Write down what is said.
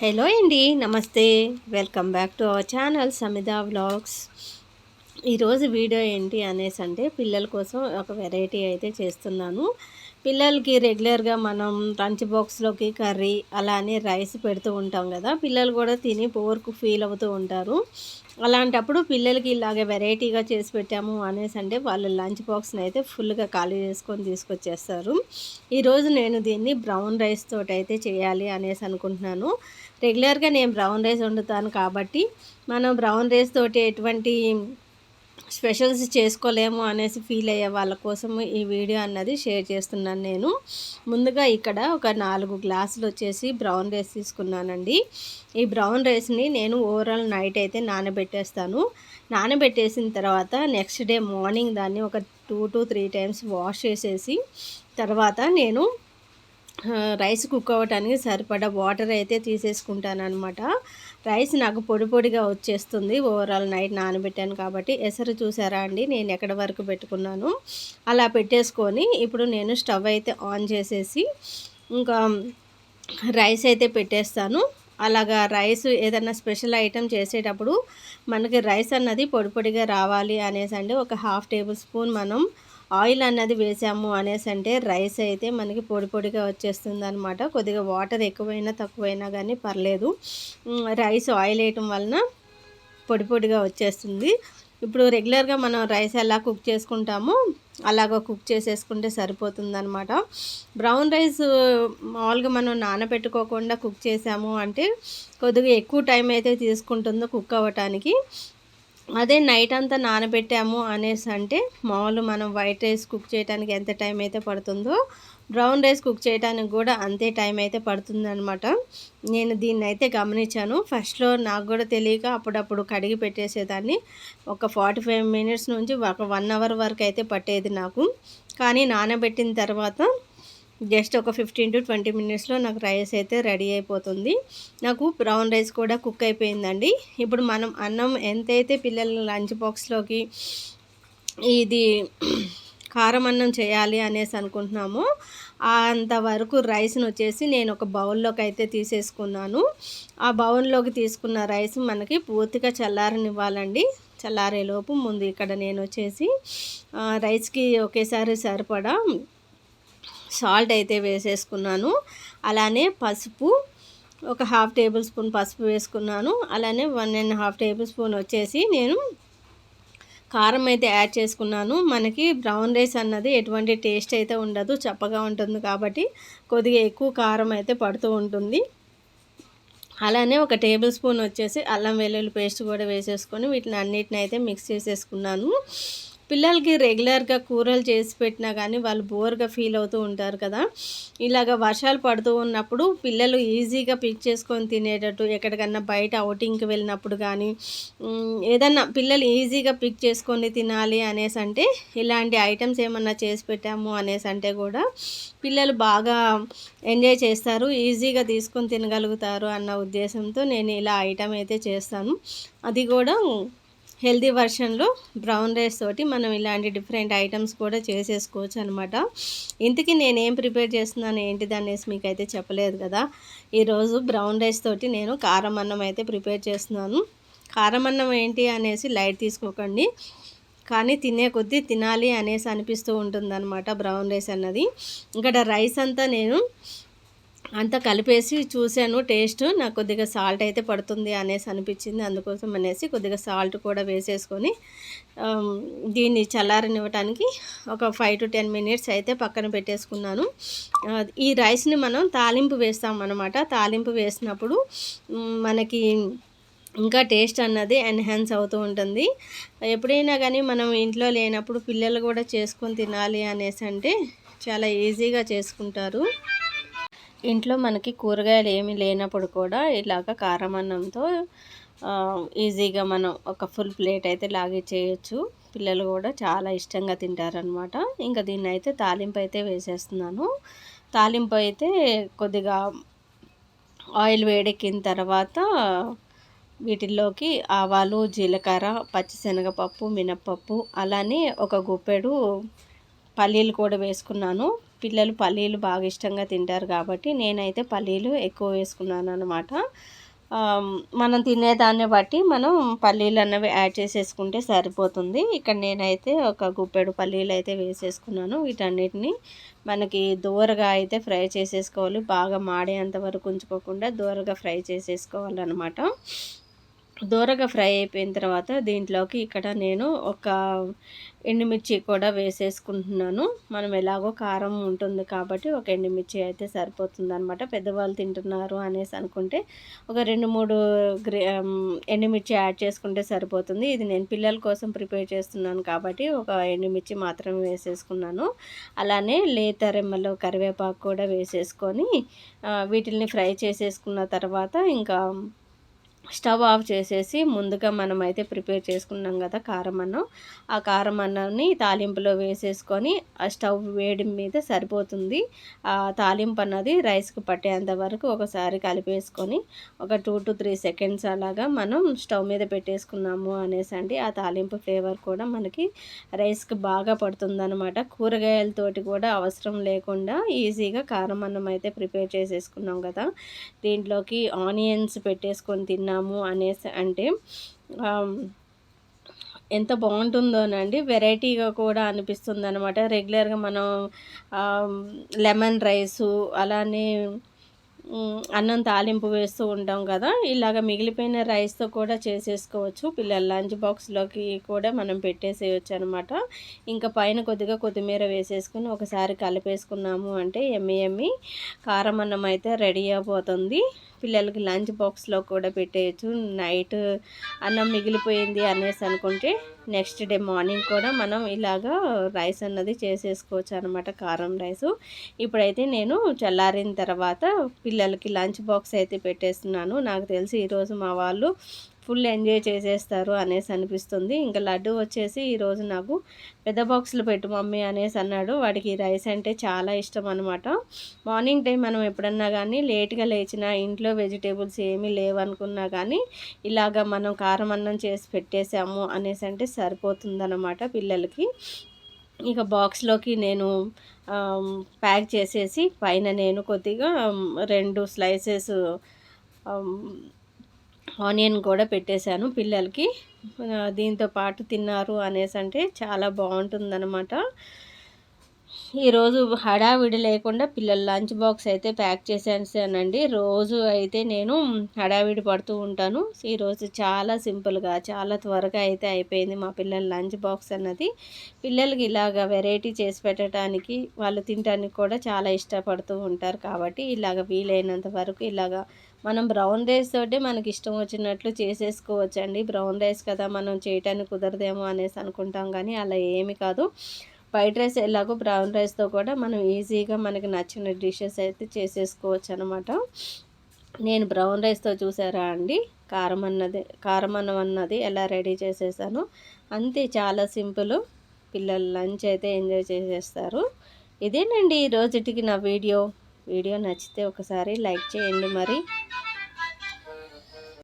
Hello అండి నమస్తే. Welcome back to our channel Samitha vlogs. ఈరోజు వీడియో ఏంటి అనేసి అంటే పిల్లల కోసం ఒక వెరైటీ అయితే చేస్తున్నాను. పిల్లలకి రెగ్యులర్గా మనం లంచ్ బాక్స్లోకి కర్రీ అలానే రైస్ పెడుతూ ఉంటాం కదా పిల్లలు కూడా తిని పోర్కు ఫీల్ అవుతూ ఉంటారు. అలాంటప్పుడు పిల్లలకి ఇలాగే వెరైటీగా చేసి పెట్టాము అనేసి అంటే వాళ్ళు లంచ్ బాక్స్ని అయితే ఫుల్గా ఖాళీ చేసుకొని తీసుకొచ్చేస్తారు. ఈరోజు నేను దీన్ని బ్రౌన్ రైస్ తోటి అయితే చేయాలి అనేసి అనుకుంటున్నాను. రెగ్యులర్గా నేను బ్రౌన్ రైస్ వండుతాను కాబట్టి మనం బ్రౌన్ రైస్ తోటి ఎటువంటి స్పెషల్స్ చేసుకోలేము అనేసి ఫీల్ అయ్యే వాళ్ళ కోసం ఈ వీడియో అన్నది షేర్ చేస్తున్నాను నేను. ముందుగా ఇక్కడ ఒక నాలుగు గ్లాసులు వచ్చేసి బ్రౌన్ రైస్ తీసుకున్నానండి. ఈ బ్రౌన్ రైస్ని నేను ఓవరాల్ నైట్ అయితే నానబెట్టేస్తాను. నానబెట్టేసిన తర్వాత నెక్స్ట్ డే మార్నింగ్ దాన్ని ఒక two to three times wash చేసేసి తర్వాత నేను రైస్ కుక్ అవ్వటానికి సరిపడా వాటర్ అయితే తీసేసుకుంటాను అనమాట రైస్ నాకు పొడి పొడిగా వచ్చేస్తుంది. ఓవరాల్ నైట్ నానబెట్టాను కాబట్టి ఎసరు చూసారా అండి? నేను ఎక్కడ వరకు పెట్టుకున్నాను? అలా పెట్టేసుకొని ఇప్పుడు నేను స్టవ్ అయితే ఆన్ చేసేసి ఇంకా రైస్ అయితే పెట్టేస్తాను. అలాగా రైస్ ఏదన్నా స్పెషల్ ఐటెం చేసేటప్పుడు మనకి రైస్ అన్నది పొడి పొడిగా రావాలి అనేసి అండి ఒక హాఫ్ టేబుల్ స్పూన్ మనం ఆయిల్ అన్నది వేసాము అనేసి అంటే రైస్ అయితే మనకి పొడి పొడిగా వచ్చేస్తుంది అనమాట కొద్దిగా వాటర్ ఎక్కువైనా తక్కువైనా కానీ పర్లేదు. రైస్ ఆయిల్ వేయటం వలన పొడి పొడిగా వచ్చేస్తుంది. ఇప్పుడు రెగ్యులర్గా మనం రైస్ ఎలా కుక్ చేసుకుంటామో అలాగ కుక్ చేసేసుకుంటే సరిపోతుందనమాట బ్రౌన్ రైస్ మామూలుగా మనం నానబెట్టుకోకుండా కుక్ చేసాము అంటే కొద్దిగా ఎక్కువ టైం అయితే తీసుకుంటుందో కుక్ అవ్వటానికి. అదే నైట్ అంతా నానబెట్టాము అనేసి అంటే మామూలు మనం వైట్ రైస్ కుక్ చేయడానికి ఎంత టైం అయితే పడుతుందో బ్రౌన్ రైస్ కుక్ చేయడానికి కూడా అంతే టైం అయితే పడుతుందనమాట నేను దీన్ని అయితే గమనించాను. ఫస్ట్లో నాకు కూడా తెలియక అప్పుడప్పుడు కడిగి పెట్టేసేదాన్ని. ఒక ఫార్టీ ఫైవ్ మినిట్స్ నుంచి ఒక వన్ అవర్ వరకు అయితే పట్టేది నాకు. కానీ నానబెట్టిన తర్వాత జస్ట్ ఒక ఫిఫ్టీన్ టు ట్వంటీ మినిట్స్లో నాకు రైస్ అయితే రెడీ అయిపోతుంది. నాకు బ్రౌన్ రైస్ కూడా కుక్ అయిపోయిందండి. ఇప్పుడు మనం అన్నం ఎంతైతే పిల్లల లంచ్ బాక్స్లోకి ఇది కారం అన్నం చేయాలి అనేసి అనుకుంటున్నాము అంతవరకు రైస్ని వచ్చేసి నేను ఒక బౌల్లోకి అయితే తీసేసుకున్నాను. ఆ బౌల్లోకి తీసుకున్న రైస్ మనకి పూర్తిగా చల్లారనివ్వాలండి. చల్లారేలోపు ముందు ఇక్కడ నేను వచ్చేసి రైస్కి ఒకేసారి సరిపడా సాల్ట్ అయితే వేసేసుకున్నాను. అలానే పసుపు ఒక హాఫ్ టేబుల్ స్పూన్ పసుపు వేసుకున్నాను. అలానే one and half tablespoon వచ్చేసి నేను కారం అయితే యాడ్ చేసుకున్నాను. మనకి బ్రౌన్ రైస్ అన్నది ఎటువంటి టేస్ట్ అయితే ఉండదు చప్పగా ఉంటుంది కాబట్టి కొద్దిగా ఎక్కువ కారం అయితే పడుతూ ఉంటుంది. అలానే ఒక టేబుల్ స్పూన్ వచ్చేసి అల్లం వెల్లుల్లి పేస్ట్ కూడా వేసేసుకొని వీటిని అన్నిటిని అయితే మిక్స్ చేసేసుకున్నాను. పిల్లలకి రెగ్యులర్గా కూరలు చేసి పెట్టినా కానీ వాళ్ళు బోర్గా ఫీల్ అవుతూ ఉంటారు కదా. ఇలాగ వర్షాలు పడుతూ ఉన్నప్పుడు పిల్లలు ఈజీగా పిక్ చేసుకొని తినేటట్టు ఎక్కడికన్నా బయట అవుటింగ్కి వెళ్ళినప్పుడు కానీ ఏదన్నా పిల్లలు ఈజీగా పిక్ చేసుకొని తినాలి అనేసి అంటే ఇలాంటి ఐటమ్స్ ఏమన్నా చేసి పెట్టాము అనేసి అంటే కూడా పిల్లలు బాగా ఎంజాయ్ చేస్తారు ఈజీగా తీసుకొని తినగలుగుతారు అన్న ఉద్దేశంతో నేను ఇలా ఐటమ్ అయితే చేస్తాను. అది కూడా హెల్దీ వర్షన్లో బ్రౌన్ రైస్ తోటి మనం ఇలాంటి డిఫరెంట్ ఐటమ్స్ కూడా చేసేసుకోవచ్చు అనమాట ఇంతకీ నేనేం ప్రిపేర్ చేస్తున్నాను ఏంటిది అనేసి మీకు అయితే చెప్పలేదు కదా. ఈరోజు బ్రౌన్ రైస్ తోటి నేను కారం అన్నం అయితే ప్రిపేర్ చేస్తున్నాను. కారం అన్నం ఏంటి అనేసి లైట్ తీసుకోకండి. కానీ తినే కొద్దీ తినాలి అనేసి అనిపిస్తూ ఉంటుందన్నమాట బ్రౌన్ రైస్ అన్నది. ఇక్కడ రైస్ అంతా నేను అంతా కలిపేసి చూశాను. టేస్ట్ నాకు కొద్దిగా సాల్ట్ అయితే పడుతుంది అనేసి అనిపించింది. అందుకోసం అనేసి కొద్దిగా సాల్ట్ కూడా వేసేసుకొని దీన్ని చల్లారనివ్వటానికి ఒక ఫైవ్ టు టెన్ మినిట్స్ అయితే పక్కన పెట్టేసుకున్నాను. ఈ రైస్ని మనం తాలింపు వేస్తాం అనమాట తాలింపు వేసినప్పుడు మనకి ఇంకా టేస్ట్ అన్నది ఎన్హాన్స్ అవుతూ ఉంటుంది. ఎప్పుడైనా కానీ మనం ఇంట్లో లేనప్పుడు పిల్లలు కూడా చేసుకొని తినాలి అనేసి అంటే చాలా ఈజీగా చేసుకుంటారు. ఇంట్లో మనకి కూరగాయలు ఏమీ లేనప్పుడు కూడా ఇలాగ కారం అన్నంతో ఈజీగా మనం ఒక ఫుల్ ప్లేట్ అయితే లాగిచ్చేయచ్చు పిల్లలు కూడా చాలా ఇష్టంగా తింటారనమాట ఇంకా దీన్ని అయితే తాలింపు అయితే వేసేస్తున్నాను. తాలింపు అయితే కొద్దిగా ఆయిల్ వేడెక్కిన తర్వాత వీటిల్లోకి ఆవాలు జీలకర్ర పచ్చిశనగపప్పు మినప్పప్పు అలానే ఒక గుప్పెడు పల్లీలు కూడా వేసుకున్నాను. పిల్లలు పల్లీలు బాగా ఇష్టంగా తింటారు కాబట్టి నేనైతే పల్లీలు ఎక్కువ వేసుకున్నాను అనమాట మనం తినేదాన్ని బట్టి మనం పల్లీలు అన్నవి యాడ్ చేసేసుకుంటే సరిపోతుంది. ఇక్కడ నేనైతే ఒక గుప్పెడు పల్లీలు అయితే వేసేసుకున్నాను. వీటన్నిటిని మనకి దూరగా అయితే ఫ్రై చేసేసుకోవాలి. బాగా మాడేంత వరకు ఉంచుకోకుండా దూరగా ఫ్రై చేసేసుకోవాలన్నమాట. దూరగా ఫ్రై అయిపోయిన తర్వాత దీంట్లోకి ఇక్కడ నేను ఒక ఎండుమిర్చి కూడా వేసేసుకుంటున్నాను. మనం ఎలాగో కారం ఉంటుంది కాబట్టి ఒక ఎండుమిర్చి అయితే సరిపోతుంది అనమాట పెద్దవాళ్ళు తింటున్నారు అనేసి అనుకుంటే ఒక రెండు మూడు గ్రే ఎండుమిర్చి యాడ్ చేసుకుంటే సరిపోతుంది. ఇది నేను పిల్లల కోసం ప్రిపేర్ చేస్తున్నాను కాబట్టి ఒక ఎండుమిర్చి మాత్రమే వేసేసుకున్నాను. అలానే లేత రెమ్మలు కరివేపాకు కూడా వేసేసుకొని వీటిని ఫ్రై చేసేసుకున్న తర్వాత ఇంకా స్టవ్ ఆఫ్ చేసేసి ముందుగా మనం అయితే ప్రిపేర్ చేసుకున్నాం కదా కారం అన్నం ఆ కారం అన్నాన్ని తాలింపులో వేసేసుకొని ఆ స్టవ్ వేడి మీద సరిపోతుంది. ఆ తాలింపు అన్నది రైస్కి పట్టేంత వరకు ఒకసారి కలిపేసుకొని ఒక టూ టు త్రీ సెకండ్స్ అలాగా మనం స్టవ్ మీద పెట్టేసుకున్నాము అనేసి అండి. ఆ తాలింపు ఫ్లేవర్ కూడా మనకి రైస్కి బాగా పడుతుందనమాట కూరగాయలతోటి కూడా అవసరం లేకుండా ఈజీగా కారం అన్నం అయితే ప్రిపేర్ చేసేసుకున్నాం కదా. దీంట్లోకి ఆనియన్స్ పెట్టేసుకొని తిన్నాము చేస్తున్నాము అనేసి అంటే ఎంత బాగుంటుందోనండి. వెరైటీగా కూడా అనిపిస్తుంది అనమాట రెగ్యులర్గా మనం లెమన్ రైసు అలానే అన్నం తాలింపు వేస్తూ ఉంటాం కదా. ఇలాగ మిగిలిపోయిన రైస్తో కూడా చేసేసుకోవచ్చు. పిల్లల లంచ్ బాక్స్లోకి కూడా మనం పెట్టేసేయచ్చు అనమాట ఇంకా పైన కొద్దిగా కొత్తిమీర వేసేసుకుని ఒకసారి కలిపేసుకున్నాము అంటే ఎమ్మి ఎమ్మి కారం అన్నం అయితే రెడీ అయిపోతుంది. పిల్లలకి లంచ్ బాక్స్లో కూడా పెట్టేయచ్చు. నైట్ అన్నం మిగిలిపోయింది అనేసి అనుకుంటే నెక్స్ట్ డే మార్నింగ్ కూడా మనం ఇలాగా రైస్ అన్నది చేసేసుకోవచ్చు అనమాట కారం రైస్. ఇప్పుడైతే నేను చల్లారిన తర్వాత పిల్లలకి లంచ్ బాక్స్ అయితే పెట్టేస్తున్నాను. నాకు తెలిసి ఈరోజు మా వాళ్ళు ఫుల్ ఎంజాయ్ చేసేస్తారు అనేసి అనిపిస్తుంది. ఇంకా లడ్డు వచ్చేసి ఈరోజు నాకు పెద్ద బాక్సులు పెట్టు మమ్మీ అనేసి అన్నాడు. వాడికి రైస్ అంటే చాలా ఇష్టం అనమాట మార్నింగ్ టైం మనం ఎప్పుడన్నా కానీ లేట్గా లేచిన ఇంట్లో వెజిటేబుల్స్ ఏమీ లేవనుకున్నా కానీ ఇలాగ మనం కారం అన్నం చేసి పెట్టేసాము అనేసి అంటే సరిపోతుందన్నమాట పిల్లలకి. ఇక బాక్స్లోకి నేను ప్యాక్ చేసేసి పైన నేను కొద్దిగా రెండు స్లైసెస్ ఆనియన్ కూడా పెట్టేశాను పిల్లలకి. దీంతో పాటు తిన్నారు అనేసి అంటే చాలా బాగుంటుందన్నమాట. ఈరోజు హడావిడి లేకుండా పిల్లల లంచ్ బాక్స్ అయితే ప్యాక్ చేసేసానండి. రోజు అయితే నేను హడావిడి పడుతూ ఉంటాను. ఈరోజు చాలా సింపుల్గా చాలా త్వరగా అయితే అయిపోయింది మా పిల్లల లంచ్ బాక్స్ అన్నది. పిల్లలకి ఇలాగ వెరైటీ చేసి పెట్టడానికి వాళ్ళు తినడానికి కూడా చాలా ఇష్టపడుతూ ఉంటారు కాబట్టి ఇలాగ వీలైనంత వరకు ఇలాగ మనం బ్రౌన్ రైస్ తోటే మనకి ఇష్టం వచ్చినట్లు చేసేసుకోవచ్చండి. బ్రౌన్ రైస్ కదా మనం చేయటానికి కుదరదేమో అనేసి అనుకుంటాం కానీ అలా ఏమి కాదు. వైట్ రైస్ ఎలాగో బ్రౌన్ రైస్తో కూడా మనం ఈజీగా మనకి నచ్చిన డిషెస్ అయితే చేసేసుకోవచ్చు అనమాట నేను బ్రౌన్ రైస్తో చూసారా అండి? కారం అన్నది కారం అన్నం అన్నది ఎలా రెడీ చేసేసాను. అంతే చాలా సింపుల్. పిల్లలు లంచ్ అయితే ఎంజాయ్ చేసేస్తారు. ఇదేనండి రోజుటికి నా వీడియో. వీడియో నచ్చితే ఒకసారి లైక్ చేయండి మరి.